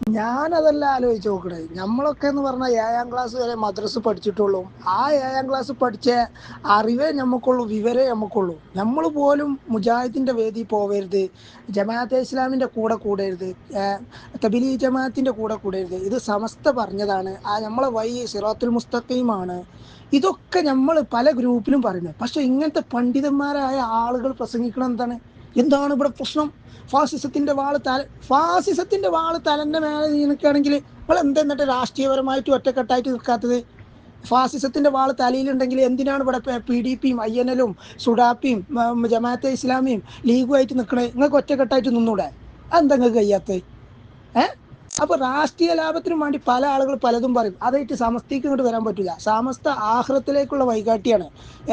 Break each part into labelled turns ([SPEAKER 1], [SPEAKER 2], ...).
[SPEAKER 1] ഞാനതല്ല ആലോചിച്ച് നോക്കണേ. നമ്മളൊക്കെ എന്ന് പറഞ്ഞാൽ ഏഴാം ക്ലാസ് വരെ മദ്രസ് പഠിച്ചിട്ടുള്ളൂ. ആ ഏഴാം ക്ലാസ് പഠിച്ച അറിവേ നമുക്കുള്ളൂ വിവരേ നമുക്കുള്ളൂ നമ്മൾ പോലും മുജാഹിദിന്റെ വേദി പോവരുത്. ജമാഅത്തെ ഇസ്ലാമിന്റെ കൂടെ കൂടരുത്. തബിലി ജമാഅത്തിന്റെ കൂടെ കൂടരുത്. ഇത് സമസ്ത പറഞ്ഞതാണ്. ആ നമ്മളെ വൈ സിറാത്തുൽ മുസ്തഖീമാണ് ഇതൊക്കെ നമ്മൾ പല ഗ്രൂപ്പിലും പറയുന്നത്. പക്ഷെ ഇങ്ങനത്തെ പണ്ഡിതന്മാരായ ആളുകൾ പ്രസംഗിക്കണം എന്താണ് എന്താണ് ഇവിടെ പ്രശ്നം? ഫാസിസത്തിന്റെ വാൾ തല ഫാസിസത്തിന്റെ വാൾ തലന്റെ മേലെ നിൽക്കുകയാണെങ്കിൽ നിങ്ങൾ എന്താ എന്നിട്ട് രാഷ്ട്രീയപരമായിട്ട് ഒറ്റക്കെട്ടായിട്ട് നിൽക്കാത്തത്? ഫാസിസത്തിന്റെ വാൾ തലയിലുണ്ടെങ്കിൽ എന്തിനാണ് ഇവിടെ പി ഡി പിയും ഐ എൻ എല്ലും സുഡാപ്പിയും ജമാഅത്തെ ഇസ്ലാമിയും ലീഗുമായിട്ട് നിൽക്കണേ? നിങ്ങൾക്ക് ഒറ്റക്കെട്ടായിട്ട് നിന്നൂടെ? അതെന്താ നിങ്ങൾക്ക് കഴിയാത്തത്? ഏഹ് അപ്പൊ രാഷ്ട്രീയ ലാഭത്തിനും വേണ്ടി പല ആളുകൾ പലതും പറയും. അതായിട്ട് സമസ്തിക്ക് ഇങ്ങോട്ട് വരാൻ പറ്റില്ല സമസ്ത ആഹ്ലത്തിലേക്കുള്ള വൈകാട്ടിയാണ്.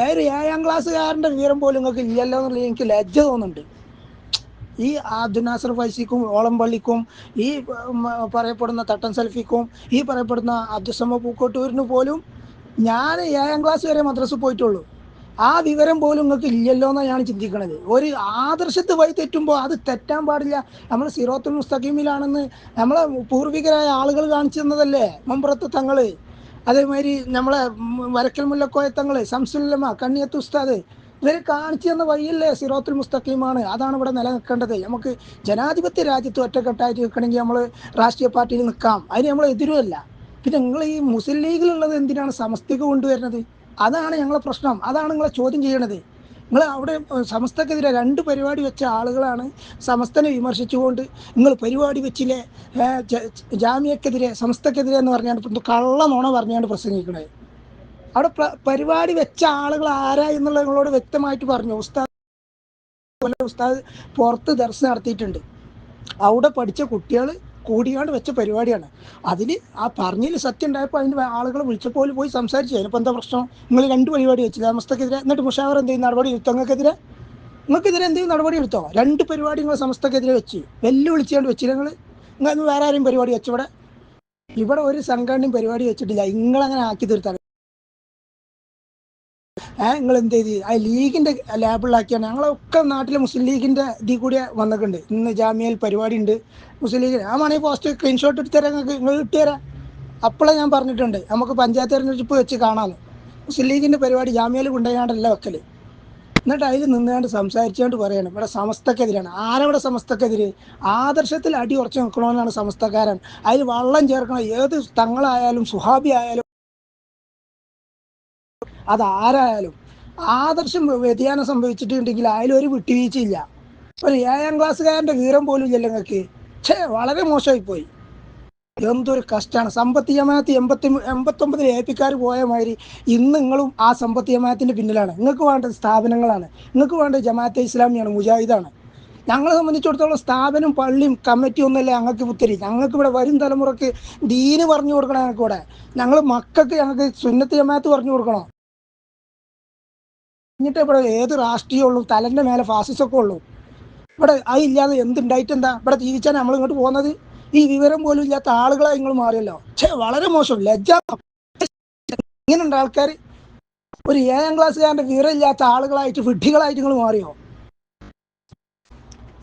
[SPEAKER 1] ഏതൊരു ഏഴാം ക്ലാസ്സുകാരന്റെ വിവരം പോലും നിങ്ങൾക്ക് ഇല്ലല്ലോ എന്നുള്ളത് എനിക്ക് ലജ്ജ തോന്നുന്നുണ്ട്. ഈ അബ്ദുൽ നാസർ ഫൈസിക്കും ഓളംപള്ളിക്കും ഈ പറയപ്പെടുന്ന തട്ടൻ സെൽഫിക്കും ഈ പറയപ്പെടുന്ന അബ്ദുസമ്മ പൂക്കോട്ടൂരിന് പോലും ഞാൻ ഏഴാം ക്ലാസ് വരെ മദ്രസ് പോയിട്ടുള്ളൂ. ആ വിവരം പോലും നിങ്ങൾക്ക് ഇല്ലല്ലോ എന്നാണ് ഞാൻ ചിന്തിക്കുന്നത് ഒരു ആദർശത്ത് വഴി തെറ്റുമ്പോൾ അത് തെറ്റാൻ പാടില്ല. നമ്മൾ സിറോത്തുൽ മുസ്തഖീമിലാണെന്ന് നമ്മളെ പൂർവികരായ ആളുകൾ കാണിച്ചു തന്നതല്ലേ? മമ്പുറത്ത് തങ്ങൾ അതേമാതിരി നമ്മളെ വരക്കൽ മുല്ലക്കോയ തങ്ങൾ സംസുല്ലമ കണ്ണിയത്ത് ഉസ്താദ്. ഇവർ കാണിച്ചു തന്ന വഴിയല്ലേ സിറോത്തുൽ മുസ്തഖീമാണ്. അതാണ് ഇവിടെ നിലനിൽക്കേണ്ടത്. നമുക്ക് ജനാധിപത്യ രാജ്യത്ത് ഒറ്റക്കെട്ടായിട്ട് നിൽക്കണമെങ്കിൽ നമ്മൾ രാഷ്ട്രീയ പാർട്ടിയിൽ നിൽക്കാം. അതിന് നമ്മൾ എതിരുമല്ല. പിന്നെ നിങ്ങൾ ഈ മുസ്ലിം ലീഗിലുള്ളത് എന്തിനാണ് സമസ്തക്ക് കൊണ്ടുവരുന്നത്? അതാണ് ഞങ്ങളെ പ്രശ്നം. അതാണ് നിങ്ങളെ ചോദ്യം ചെയ്യണത്. നിങ്ങൾ അവിടെ സമസ്തക്കെതിരെ രണ്ട് പരിപാടി വെച്ച ആളുകളാണ് സമസ്തനെ വിമർശിച്ചുകൊണ്ട് നിങ്ങൾ പരിപാടി വെച്ചില്ലേ? ജാമ്യക്കെതിരെ സമസ്തക്കെതിരെ എന്ന് പറഞ്ഞാണ് കള്ള നുണ പറഞ്ഞാണ് പ്രസംഗിക്കണത് അവിടെ പ്ര- പരിപാടി വെച്ച ആളുകൾ ആരാ എന്നുള്ളത് നിങ്ങളോട് വ്യക്തമായിട്ട് പറഞ്ഞു. ഉസ്താദ് ഉസ്താദ് പുറത്ത് ദർശനം നടത്തിയിട്ടുണ്ട്. അവിടെ പഠിച്ച കുട്ടികൾ കൂടിയാണ്ട് വെച്ച പരിപാടിയാണ്. അതിൽ ആ പറഞ്ഞതിൽ സത്യം ഉണ്ടായപ്പോൾ അതിന്റെ ആളുകൾ വിളിച്ചപ്പോൾ പോയി സംസാരിച്ചു. അതിനിപ്പോൾ എന്താ പ്രശ്നം? നിങ്ങൾ രണ്ട് പരിപാടി വെച്ചില്ല സമസ്തക്കെതിരെ എന്നിട്ട് മുഷാവർ എന്തെങ്കിലും നടപടി എടുത്തോ നിങ്ങൾക്കെതിരെ? നിങ്ങൾക്കെതിരെ എന്തെങ്കിലും നടപടി എടുത്തോ? രണ്ട് പരിപാടി നിങ്ങൾ സമസ്തക്കെതിരെ വെച്ച്. വെല്ലുവിളിച്ചുകൊണ്ട് വെച്ചില്ല നിങ്ങൾ നിങ്ങൾ വേറെ ആരെയും പരിപാടി വെച്ചിവിടെ ഇവിടെ? ഒരു സംഘടനയും പരിപാടി വെച്ചിട്ടില്ല. നിങ്ങളങ്ങനെ ആക്കി തീർത്താണ് ഏഹ് നിങ്ങൾ എന്ത് ചെയ്ത് ആ ലീഗിന്റെ ലാബിളാക്കിയാണ് ഞങ്ങളൊക്കെ നാട്ടിലെ മുസ്ലിം ലീഗിന്റെ ഇതിൽ കൂടി വന്നിട്ടുണ്ട് ഇന്ന് ജാമ്യയിൽ പരിപാടി ഉണ്ട് മുസ്ലിം ലീഗ് ആ മണി പോസ്റ്റ് സ്ക്രീൻഷോട്ട് എടുത്ത് തരാം. നിങ്ങൾക്ക് നിങ്ങൾ ഇട്ടുതരാം അപ്പോഴേ ഞാൻ പറഞ്ഞിട്ടുണ്ട്. നമുക്ക് പഞ്ചായത്ത് തെരഞ്ഞെടുപ്പ് വെച്ച് കാണാമെന്ന് മുസ്ലിം ലീഗിന്റെ പരിപാടി ജാമ്യയിൽ കൊണ്ടുപോയാണ്ടല്ല വെക്കൽ. എന്നിട്ട് അതിൽ നിന്നുകൊണ്ട് സംസാരിച്ചുകൊണ്ട് പറയണം. ഇവിടെ സമസ്തക്കെതിരാണ്. ആരവിടെ സമസ്തക്കെതിര്? ആദർശത്തിൽ അടി ഉറച്ചു നിൽക്കണമെന്നാണ് സമസ്തക്കാരൻ. അതിൽ വള്ളം ചേർക്കണം ഏത് തങ്ങളായാലും സുഹാബി ആയാലും അത് ആരായാലും ആദർശം വ്യതിയാനം സംഭവിച്ചിട്ടുണ്ടെങ്കിൽ അതിലൊരു വിട്ടുവീഴ്ചയില്ല. ഒരു ഏഴാം ക്ലാസ്സുകാരന്റെ വീരം പോലും ഇല്ല നിങ്ങൾക്ക്. ഛേ വളരെ മോശമായി പോയി എന്തൊരു കഷ്ടമാണ് സമ്പത്ത് എൺപത്തി എൺപത്തൊമ്പതിൽ എ പിക്കാർ പോയ മാതിരി ഇന്ന് നിങ്ങളും ആ സമ്പത്ത് ജമാഅത്തിന്റെ പിന്നിലാണ്. നിങ്ങൾക്ക് വേണ്ട സ്ഥാപനങ്ങളാണ്. നിങ്ങൾക്ക് വേണ്ട ജമാഅത്തെ ഇസ്ലാമിയാണ് മുജാഹിദാണ്. ഞങ്ങളെ സംബന്ധിച്ചിടത്തോളം സ്ഥാപനം പള്ളിയും കമ്മിറ്റിയും ഒന്നുമല്ല ഞങ്ങൾക്ക് പുത്തരി. ഞങ്ങൾക്ക് ഇവിടെ വരും തലമുറയ്ക്ക് ദീന് പറഞ്ഞു കൊടുക്കണം ഞങ്ങൾക്ക് ഇവിടെ ഞങ്ങൾ മക്കൾക്ക് ഞങ്ങൾക്ക് സുന്നത്ത് ജമാഅത്ത് പറഞ്ഞു കൊടുക്കണം. എന്നിട്ട് ഇവിടെ ഏത് രാഷ്ട്രീയമുള്ളൂ? തലന്റെ മേലെ ഫാസിസൊക്കെ ഉള്ളൂ. ഇവിടെ അതില്ലാതെ എന്തുണ്ടായിട്ട് എന്താ? ഇവിടെ ജീവിച്ചാൽ നമ്മൾ ഇങ്ങോട്ട് പോകുന്നത്? ഈ വിവരം പോലും ഇല്ലാത്ത ആളുകളെ നിങ്ങൾ മാറിയല്ലോ. ഛേ വളരെ മോശം. ലജ്ജ. ഇങ്ങനെയുണ്ട് ആൾക്കാർ ഒരു ഏഴാം ക്ലാസ്സുകാരന്റെ വിവരം ഇല്ലാത്ത ആളുകളായിട്ട് വിഡ്ഢികളായിട്ട് നിങ്ങൾ മാറിയോ?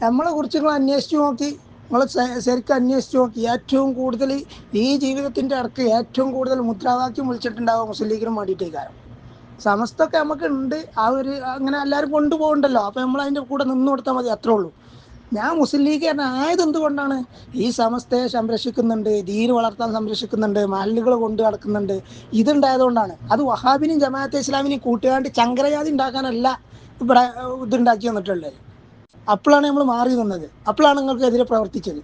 [SPEAKER 1] നമ്മളെ കുറിച്ച് നിങ്ങൾ അന്വേഷിച്ചു നോക്കി. നിങ്ങൾ ശരിക്കും അന്വേഷിച്ചു നോക്കി. ഏറ്റവും കൂടുതൽ ഈ ജീവിതത്തിന്റെ ഇടയ്ക്ക് ഏറ്റവും കൂടുതൽ മുദ്രാവാക്യം വിളിച്ചിട്ടുണ്ടാവും മുസ്ലിം ലീഗിനും വേണ്ടിയിട്ടേ കാര്യം സമസ്തൊക്കെ നമുക്ക് ഉണ്ട് ആ ഒരു അങ്ങനെ എല്ലാവരും കൊണ്ടുപോകണ്ടല്ലോ. അപ്പൊ നമ്മൾ അതിന്റെ കൂടെ നിന്ന് കൊടുത്താൽ മതി അത്രേ ഉള്ളൂ. ഞാൻ മുസ്ലിം ലീഗുകാരൻ ആയത് എന്തുകൊണ്ടാണ്? ഈ സമസ്തയെ സംരക്ഷിക്കുന്നുണ്ട് ദീന് വളർത്താൻ സംരക്ഷിക്കുന്നുണ്ട് മഹല്ലുകൾ കൊണ്ട് നടക്കുന്നുണ്ട്. ഇതുണ്ടായതുകൊണ്ടാണ്. അത് വഹാബിനും ജമാഅത്തെ ഇസ്ലാമിനെയും കൂട്ടുകാണ്ട് ചങ്കരജാതി ഉണ്ടാക്കാനല്ല ഇവിടെ ഇതുണ്ടാക്കി വന്നിട്ടുള്ളത് അപ്പോഴാണ് നമ്മൾ മാറി നിന്നത്. അപ്പോഴാണ് നിങ്ങൾക്കെതിരെ പ്രവർത്തിച്ചത്.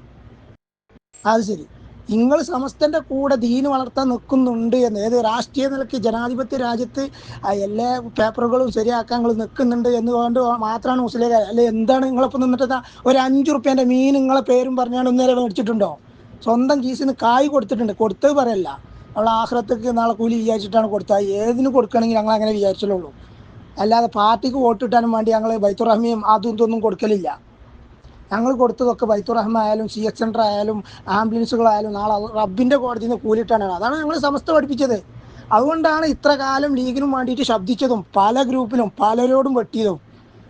[SPEAKER 1] അത് ശരി. നിങ്ങൾ സമസ്തന്റെ കൂടെ ദീന് വളർത്താൻ നിൽക്കുന്നുണ്ട് എന്ന് ഏത് രാഷ്ട്രീയ നിലയ്ക്ക് ജനാധിപത്യ രാജ്യത്ത് എല്ലാ പേപ്പറുകളും ശരിയാക്കാൻ നിങ്ങൾ നിൽക്കുന്നുണ്ട് എന്ന് കൊണ്ട് മാത്രമാണ് മുസ്ലിം അല്ലെ എന്താണ് നിങ്ങളിപ്പോൾ നിന്നിട്ട് ഒരു അഞ്ചു റുപ്യന്റെ മീൻ നിങ്ങളെ പേരും പറഞ്ഞാണ് ഒന്നേരെ മേടിച്ചിട്ടുണ്ടോ സ്വന്തം കീസിന് കായ് കൊടുത്തിട്ടുണ്ട്. കൊടുത്തത് പറയല്ല. നമ്മൾ ആഹ്ലത്തേക്ക് നാളെ കൂലി വിചാരിച്ചിട്ടാണ് കൊടുത്തത്. ഏതിന് കൊടുക്കണമെങ്കിൽ ഞങ്ങൾ അങ്ങനെ വിചാരിച്ചുള്ളൂ അല്ലാതെ പാർട്ടിക്ക് വോട്ടിട്ടാനും വേണ്ടി ഞങ്ങൾ ബൈത്തുറഹ്മിയും അതും ഇതൊന്നും കൊടുക്കലില്ല. ഞങ്ങൾ കൊടുത്തതൊക്കെ ബൈത്തുറഹ്മ ആയാലും സി എച്ച് സെന്റർ ആയാലും ആംബുലൻസുകളായാലും നാളെ റബ്ബിന്റെ കോടതിയിൽ നിന്ന് കൂലിയിട്ടാണ് അതാണ് ഞങ്ങൾ സമസ്ത പഠിപ്പിച്ചത്. അതുകൊണ്ടാണ് ഇത്ര കാലം ലീഗിനും വേണ്ടിയിട്ട് ശബ്ദിച്ചതും പല ഗ്രൂപ്പിലും പലരോടും വെട്ടിയതും.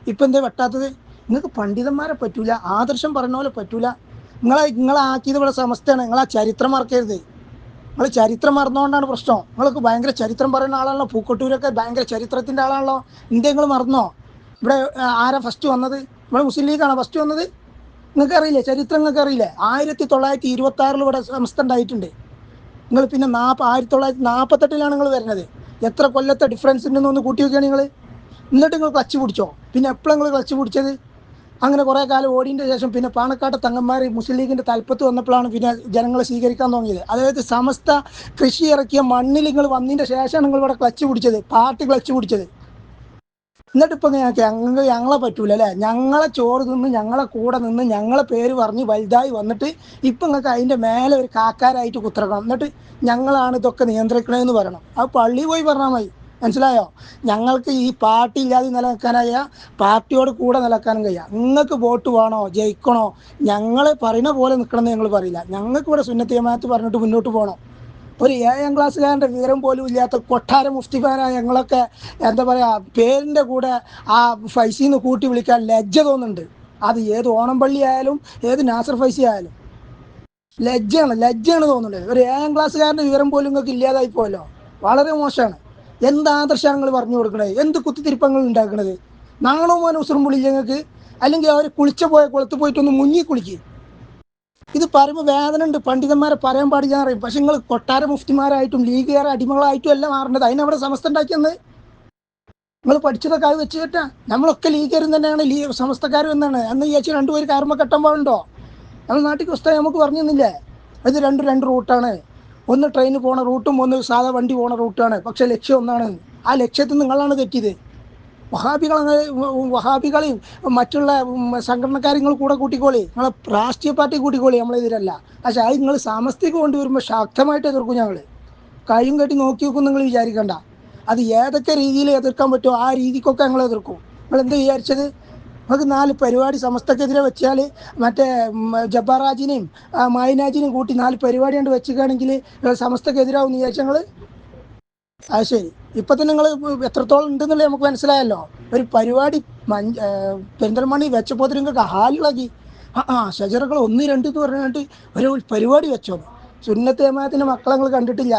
[SPEAKER 1] ഇപ്പം എന്താ വെട്ടാത്തത്? നിങ്ങൾക്ക് പണ്ഡിതന്മാരെ പറ്റൂല ആദർശം പറഞ്ഞ പോലെ പറ്റൂല. നിങ്ങളെ നിങ്ങളെ ആക്കിയത് ഇവിടെ സമസ്തയാണ്. നിങ്ങളാ ചരിത്രം മറക്കരുത്. നിങ്ങൾ ചരിത്രം മറന്നുകൊണ്ടാണ് പ്രശ്നം. നിങ്ങൾക്ക് ഭയങ്കര ചരിത്രം പറയുന്ന ആളാണല്ലോ? പൂക്കോട്ടൂരൊക്കെ ഭയങ്കര ചരിത്രത്തിന്റെ ആളാണല്ലോ? നിങ്ങൾ മറന്നോ? ഇവിടെ ആരാ ഫസ്റ്റ് വന്നത്? ഇവിടെ മുസ്ലിം ലീഗാണോ ഫസ്റ്റ് വന്നത്? നിങ്ങൾക്ക് അറിയില്ലേ ചരിത്രം നിങ്ങൾക്ക് അറിയില്ലേ ആയിരത്തി തൊള്ളായിരത്തി ഇരുപത്തി ആറിൽ ഇവിടെ സംസ്ഥ ഉണ്ടായിട്ടുണ്ട്. നിങ്ങൾ പിന്നെ നാപ്പ ആയിരത്തി തൊള്ളായിരത്തി നാൽപ്പത്തെട്ടിലാണ് നിങ്ങൾ വരുന്നത്. എത്ര കൊല്ലത്തെ ഡിഫറൻസ് ഉണ്ടെന്ന് ഒന്ന് കൂട്ടി നോക്കിയാണ് നിങ്ങൾ എന്നിട്ട് നിങ്ങൾ ക്ലച്ച് പിടിച്ചോ? പിന്നെ എപ്പോഴും നിങ്ങൾ ക്ലച്ച് പിടിച്ചത്? അങ്ങനെ കുറേ കാലം ഓടിയതിന്റെ ശേഷം പിന്നെ പാണക്കാട്ട് തങ്ങന്മാർ മുസ്ലിം ലീഗിന്റെ തലപ്പത്ത് വന്നപ്പോഴാണ് പിന്നെ ജനങ്ങളെ സ്വീകരിക്കാൻ തുടങ്ങിയത്. അതായത് സമസ്ത കൃഷി ഇറക്കിയ മണ്ണിൽ നിങ്ങൾ വന്നതിന്റെ ശേഷമാണ് നിങ്ങൾ ഇവിടെ ക്ലച്ച് പിടിച്ചത്. പാർട്ടി ക്ലച്ച് പിടിച്ചത്. എന്നിട്ട് ഇപ്പൊ ഞങ്ങൾ ഞങ്ങളെ പറ്റൂല അല്ലെ? ഞങ്ങളെ ചോറ് നിന്ന് ഞങ്ങളെ കൂടെ നിന്ന് ഞങ്ങളെ പേര് പറഞ്ഞ് വലുതായി വന്നിട്ട് ഇപ്പൊ നിങ്ങൾക്ക് അതിന്റെ മേലെ ഒരു കാക്കാരായിട്ട് കുത്തിറക്കണം എന്നിട്ട് ഞങ്ങളാണ് ഇതൊക്കെ നിയന്ത്രിക്കണമെന്ന് പറയണം. ആ പള്ളി പോയി പറഞ്ഞാൽ മതി. മനസ്സിലായോ? ഞങ്ങൾക്ക് ഈ പാർട്ടി ഇല്ലാതെ നിലനിൽക്കാനായ പാർട്ടിയോട് കൂടെ നിലക്കാനും കഴിയാം. നിങ്ങൾക്ക് വോട്ട് വേണോ? ജയിക്കണോ? ഞങ്ങൾ പറയുന്ന പോലെ നിൽക്കണമെന്ന് ഞങ്ങൾ പറയില്ല. ഞങ്ങൾക്ക് ഇവിടെ സുന്നത്തിയമാനത്ത് പറഞ്ഞിട്ട് മുന്നോട്ട് പോകണം. ഒരു ഏഴാം ക്ലാസ്സുകാരന്റെ വിവരം പോലും ഇല്ലാത്ത കൊട്ടാര മുഫ്തിഫാനായ ഞങ്ങളൊക്കെ എന്താ പറയുക പേരിന്റെ കൂടെ ആ ഫൈസിൽ നിന്ന് കൂട്ടി വിളിക്കാൻ ലജ്ജ തോന്നുന്നുണ്ട്. അത് ഏത് ഓണംപള്ളി ആയാലും ഏത് നാസർ ഫൈസി ആയാലും. ലജ്ജയാണ് ലജ്ജയാണ് തോന്നുന്നത് ഒരു ഏഴാം ക്ലാസ്സുകാരന്റെ വിവരം പോലും നിങ്ങൾക്ക് ഇല്ലാതായി പോയല്ലോ. വളരെ മോശമാണ്. എന്ത് ആദർശമാണ് നിങ്ങൾ പറഞ്ഞു കൊടുക്കണത് എന്ത് കുത്തിത്തിരിപ്പങ്ങൾ ഉണ്ടാക്കണത്? നാണോ മോനോ ഉസ്രം പുള്ളി ഞങ്ങൾക്ക് അല്ലെങ്കിൽ അവർ കുളിച്ച പോയ കുളത്ത് പോയിട്ടൊന്ന് മുങ്ങി കുളിക്കുക ഇത് പറയുമ്പോൾ വേദന ഉണ്ട് പണ്ഡിതന്മാരെ പറയാൻ പാടില്ല പറയും. പക്ഷെ നിങ്ങൾ കൊട്ടാര മുഫ്തിമാരായിട്ടും ലീഗുകാര അടിമകളായിട്ടും എല്ലാം മാറേണ്ടത് അതിനവിടെ സമസ്ത ഉണ്ടാക്കിയെന്ന്. നിങ്ങൾ പഠിച്ചതൊക്കെ അത് വെച്ച് കേട്ടാ. നമ്മളൊക്കെ ലീഗുകാരും തന്നെയാണ് ലീ സമസ്തക്കാരും എന്നാണ് അന്ന് വിചാരിച്ച് രണ്ടുപേര് കാർമ കെട്ടാൻ പാടുണ്ടോ? നമ്മൾ നാട്ടിൽ പുസ്തകം നമുക്ക് പറഞ്ഞു തന്നില്ലേ? ഇത് രണ്ട് രണ്ട് റൂട്ടാണ് ഒന്ന് ട്രെയിന് പോണ റൂട്ടും ഒന്ന് സാധാ വണ്ടി പോണ റൂട്ടാണ് പക്ഷെ ലക്ഷ്യം ഒന്നാണ്. ആ ലക്ഷ്യത്തിൽ നിങ്ങളാണ് തെറ്റിയത്. വഹാബികൾ വഹാബികളെയും മറ്റുള്ള ഉം, സംഘടനക്കാരെ നിങ്ങൾ കൂടെ കൂട്ടിക്കോളി. നിങ്ങളെ രാഷ്ട്രീയ പാർട്ടി കൂട്ടിക്കോളി നമ്മളെതിരല്ല. പക്ഷെ അത് നിങ്ങൾ സാമസ്തിക കൊണ്ടുവരുമ്പോൾ ശക്തമായിട്ട് എതിർക്കും ഞങ്ങൾ. കഴിയും കെട്ടി നോക്കി നോക്കും നിങ്ങൾ വിചാരിക്കണ്ട. അത് ഏതൊക്കെ രീതിയിൽ എതിർക്കാൻ പറ്റുമോ ആ രീതിക്കൊക്കെ ഞങ്ങൾ എതിർക്കും. നിങ്ങൾ എന്ത് വിചാരിച്ചത്? നമുക്ക് നാല് പരിപാടി സമസ്തക്കെതിരെ വെച്ചാൽ മറ്റേ ജബ്ബാറാജിനെയും മായനാജിനെയും കൂട്ടി നാല് പരിപാടി കണ്ട് വെച്ചിക്കുകയാണെങ്കിൽ സമസ്തക്കെതിരാവും വിചാരിച്ച ഞങ്ങൾ അത് ശരി. ഇപ്പൊ തന്നെ നിങ്ങൾ എത്രത്തോളം ഉണ്ടെന്നുള്ളത് നമുക്ക് മനസ്സിലായല്ലോ. ഒരു പരിപാടി പെരിന്തൽമണി വെച്ചപ്പോൾ നിങ്ങൾക്ക് ഹാലിളകി ആ ഷജറകൾ ഒന്ന് രണ്ട് എന്ന് പറഞ്ഞിട്ട് ഒരു പരിപാടി വെച്ചോ. സുന്നത്ത് ജമാഅത്തിന്റെ മക്കളെ നിങ്ങൾ കണ്ടിട്ടില്ല.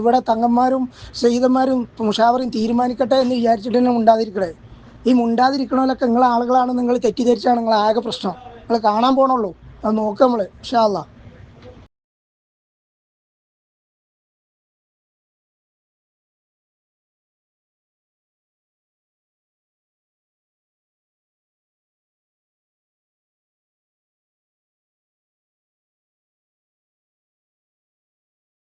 [SPEAKER 1] ഇവിടെ തങ്ങന്മാരും സയ്യിദന്മാരും മുഷാവറും തീരുമാനിക്കട്ടെ എന്ന് വിചാരിച്ചിട്ട് തന്നെ മുണ്ടാതിരിക്കണേ. ഈ മുണ്ടാതിരിക്കണമല്ലൊക്കെ നിങ്ങളെ ആളുകളാണ് നിങ്ങൾ തെറ്റിദ്ധരിച്ചാണ് നിങ്ങൾ ആകെ പ്രശ്നം. നിങ്ങൾ കാണാൻ പോണുള്ളൂ. അത് നോക്കാം നമ്മൾ ഇൻഷാ അല്ലാ